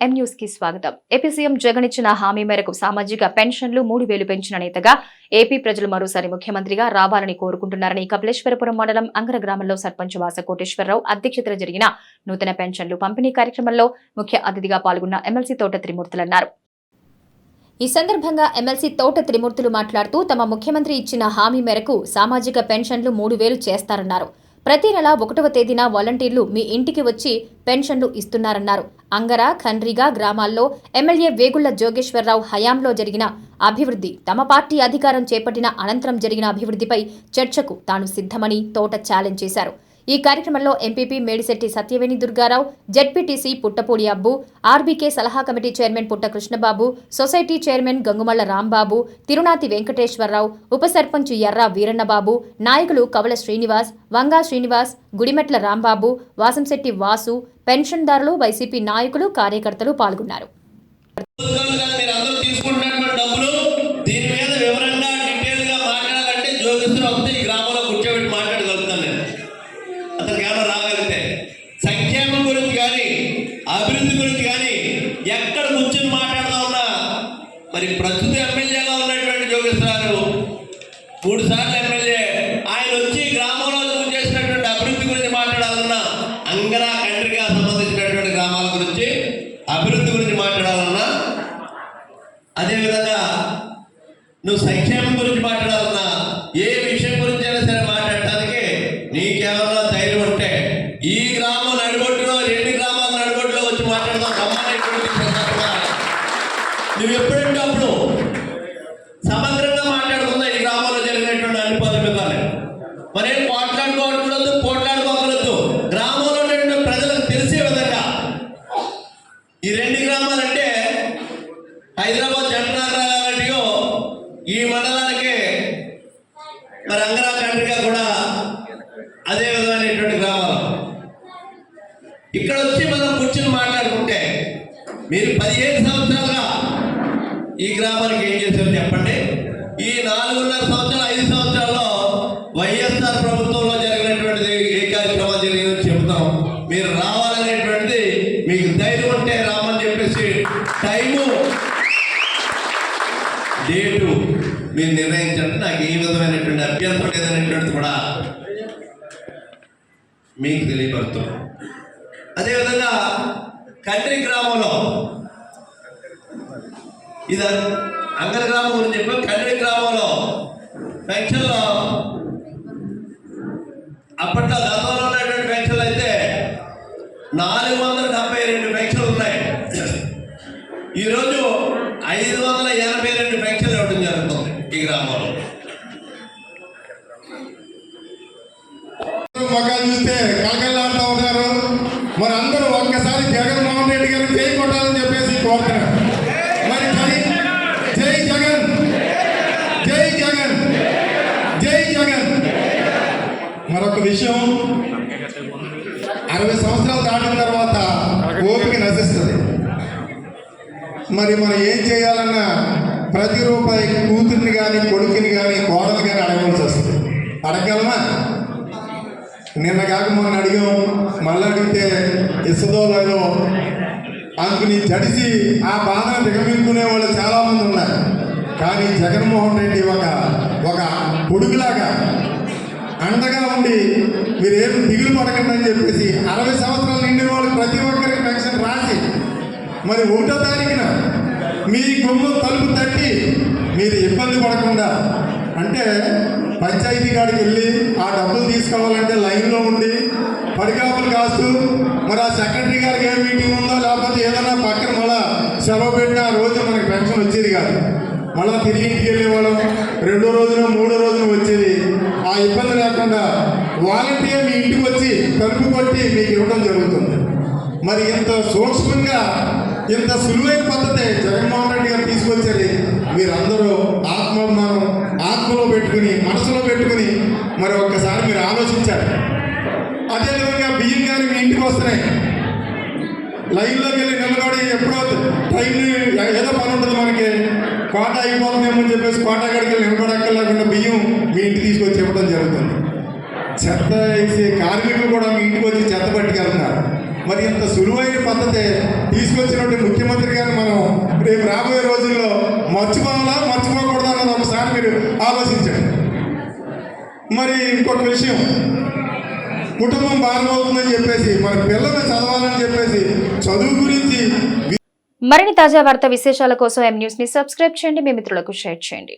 ఎం న్యూస్కి స్వాగతం. AP CM Jagan ఇచ్చిన హామీ మేరకు సామాజిక పెన్షన్లు మూడు వేలు పెంచిన నేతగా ఏపీ ప్రజలు మరోసారి ముఖ్యమంత్రిగా రావాలని కోరుకుంటున్నారని కపిలేశ్వరపురం మండలం అంగర గ్రామంలో సర్పంచ్ వాస కోటేశ్వరరావు అధ్యక్షతన జరిగిన నూతన పెన్షన్లు పంపిణీ కార్యక్రమంలో ముఖ్య అతిథిగా పాల్గొన్న ఎమ్మెల్సీ తోట త్రిమూర్తులన్నారు ఈ సందర్భంగా ఎమ్మెల్సీ తోట త్రిమూర్తులు మాట్లాడుతూ తమ ముఖ్యమంత్రి ఇచ్చిన హామీ మేరకు సామాజిక పెన్షన్లు మూడు వేలు చేస్తారన్నారు. ప్రతి నెల ఒకటవ తేదీన వాలంటీర్లు మీ ఇంటికి వచ్చి పెన్షన్లు ఇస్తున్నారన్నారు. అంగర ఖండ్రిగా గ్రామాల్లో ఎమ్మెల్యే వేగుళ్ళ జోగేశ్వరరావు హయాంలో జరిగిన అభివృద్ధి తమ పార్టీ అధికారం చేపట్టిన అనంతరం జరిగిన అభివృద్ధిపై చర్చకు తాను సిద్ధమని తోట ఛాలెంజ్ చేశారు. ఈ కార్యక్రమంలో MPP Medisetti Satyaveni Durgarao ZPTC Puttapudi Abbu RBK సలహా committee chairman Putta Krishnababu society chairman Gangumalla Rambabu Tirunati Venkateswararao ఉప సర్పంచ్ ఎర్ర వీరన్నబాబు నాయకులు కవల శ్రీనివాస్ వంగా శ్రీనివాస్ గుడిమెట్ల రాంబాబు వాసంశెట్టి వాసు పెన్షన్దారులు వైసీపీ నాయకులు కార్యకర్తలు పాల్గొన్నారు. కూర్చొని మాట్లాడుతూ ఉన్నా మరి ప్రస్తుత ఎమ్మెల్యేగా ఉన్నటువంటి జోగేశ్వరరావు మూడు సార్లు ఎమ్మెల్యే. ఆయన వచ్చి గ్రామంలో చేసినటువంటి అభివృద్ధి గురించి మాట్లాడాలన్నా అంగరా కండ్రిగా సంబంధించినటువంటి గ్రామాల గురించి అభివృద్ధి గురించి మాట్లాడాలన్నా అదేవిధంగా నువ్వు సంక్షేమం గురించి మాట్లాడాలన్నా నువ్వు ఎప్పుడంటే అప్పుడు సమగ్రంగా మాట్లాడుకుందా? ఈ గ్రామంలో జరిగినటువంటి అన్ని పదవికాలే మరి పోట్లాడుకోవట్లేదు పోట్లాడుకోకూడదు? గ్రామంలో ఉన్నటువంటి ప్రజలకు తెలిసే విధంగా. ఈ రెండు గ్రామాలంటే హైదరాబాద్ జంటనగరాలటియో ఈ మండలానికి మరి అంగరా కంట్రీగా కూడా అదే విధమైనటువంటి గ్రామాలు ఇక్కడ వచ్చి మనం కూర్చుని మాట్లాడుకుంటే మీరు పదిహేను సంవత్సరాలుగా ఈ గ్రామానికి ఏం చేశారు చెప్పండి? ఈ నాలుగున్నర సంవత్సరాలు ఐదు సంవత్సరాల్లో వైఎస్ఆర్ ప్రభుత్వంలో జరిగినటువంటిది ఏ కార్యక్రమాలు జరిగిందో చెబుతాం మీరు రావాలనేటువంటిది మీకు ధైర్యం ఉంటే రామని చెప్పేసి టైము డేటు మీరు నిర్ణయించండి. నాకు ఏ విధమైనటువంటి అభ్యంతరం లేదనేటువంటిది కూడా మీకు తెలియపడుతున్నాం అదేవిధంగా కంట్రీ గ్రామంలో ఇది అంగర గ్రామం గురించి చెప్పాం కండ్రి గ్రామంలో పెన్షన్లో. అప్పట్లో గతంలో ఉన్నటువంటి పెన్షన్లు అయితే నాలుగు వందల డెబ్బై రెండు పెన్షన్లు ఉన్నాయి. ఈరోజు ఐదు వందల ఎనభై రెండు పెన్షన్లు ఇవ్వడం జరుగుతుంది ఈ గ్రామంలో. మొక్కలు చూస్తే కలకల్లాడుతూ ఉన్నారు. మరి అందరూ ఒక్కసారి జగన్మోహన్ రెడ్డి గారు జై చెప్పేసి కోరుతున్నారు మరి జై జై జగన్ జై జగన్ జై జగన్ మరొక విషయం అరవై సంవత్సరాలు దాటిన తర్వాత ఓపిక నశిస్తుంది. మరి మనం ఏం చేయాలన్నా ప్రతి రూపాయి కూతుర్ని కానీ కొడుకుని కానీ కోడలు కానీ అడగవలసి వస్తుంది. అడగలమా నిన్న కాక మొన్న అడిగాం. మళ్ళీ అడిగితే ఇస్తుందో లేదో అందుకుని తడిసి ఆ బాధను దిగమింగుకునే వాళ్ళు చాలామంది ఉన్నారు. కానీ జగన్మోహన్ రెడ్డి ఒక ఒక కొడుకులాగా అండగా ఉండి మీరేం దిగులు పడకండి అని చెప్పేసి అరవై సంవత్సరాలు నిండిన వాళ్ళు ప్రతి ఒక్కరికి పెన్షన్ రాసి మరి ఒకటో తారీఖున మీ గుమ్మం తలుపు తట్టి మీరు ఇబ్బంది పడకుండా అంటే పంచాయతీ కాడికి వెళ్ళి ఆ డబ్బులు తీసుకోవాలంటే లైన్లో ఉండి పడికాపులు కాస్తూ మరి ఆ సెక్రటరీ గారికి ఏ మీటింగ్ ఉందో లేకపోతే ఏదైనా పక్కన మళ్ళా సెలవు పెట్టిన ఆ రోజు మనకి పెన్షన్ వచ్చేది కాదు. మళ్ళా తిరిగి ఇంటికి వెళ్ళేవాళ్ళం రెండో రోజున మూడో రోజున వచ్చేది. ఇబ్బంది లేకుండా వాలంటీర్ మీ ఇంటికి వచ్చి తలుపు కొట్టి మీకు ఇవ్వడం జరుగుతుంది. మరి ఇంత సూక్ష్మంగా ఇంత సులువైన పద్ధతి జగన్మోహన్ రెడ్డి గారు తీసుకొచ్చారు. మీరందరూ ఆత్మాభిమానం ఆత్మలో పెట్టుకుని మనసులో పెట్టుకుని మరి ఒక్కసారి మీరు ఆలోచించారు అదేవిధంగా బియ్యం కానీ మీ ఇంటికి వస్తున్నాయి. లైన్లోకి వెళ్ళి నిలబడి ఎప్పుడో టైం ఏదో పని ఉంటుంది మనకి. కోట అయిపోతుందేమో అని చెప్పేసి కోట అక్కడికి వెళ్ళి నిలబడక్కర్లేకుండా బియ్యం మీ ఇంటికి తీసుకొచ్చి ఇవ్వడం జరుగుతుంది చెత్త వేసే కార్మికులు కూడా మీ ఇంటికి వచ్చి చెత్త పట్టుకెళ్తున్నారు. మరి ఇంత సులువైన పద్ధతి తీసుకొచ్చినటువంటి ముఖ్యమంత్రి గారిని మనం రేపు రాబోయే రోజుల్లో మర్చిపోవాలా మర్చిపోకూడదా అన్నది ఒకసారి మీరు ఆలోచించండి. మరి ఇంకొక విషయం. కుటుంబం బాగుంటుందని చెప్పేసి మన పిల్లలు చదవాలని చెప్పేసి చదువు గురించి మరిన్ని తాజా వార్త విశేషాల కోసం ఎం న్యూస్ని సబ్స్క్రైబ్ చేయండి మీ మిత్రులకు షేర్ చేయండి.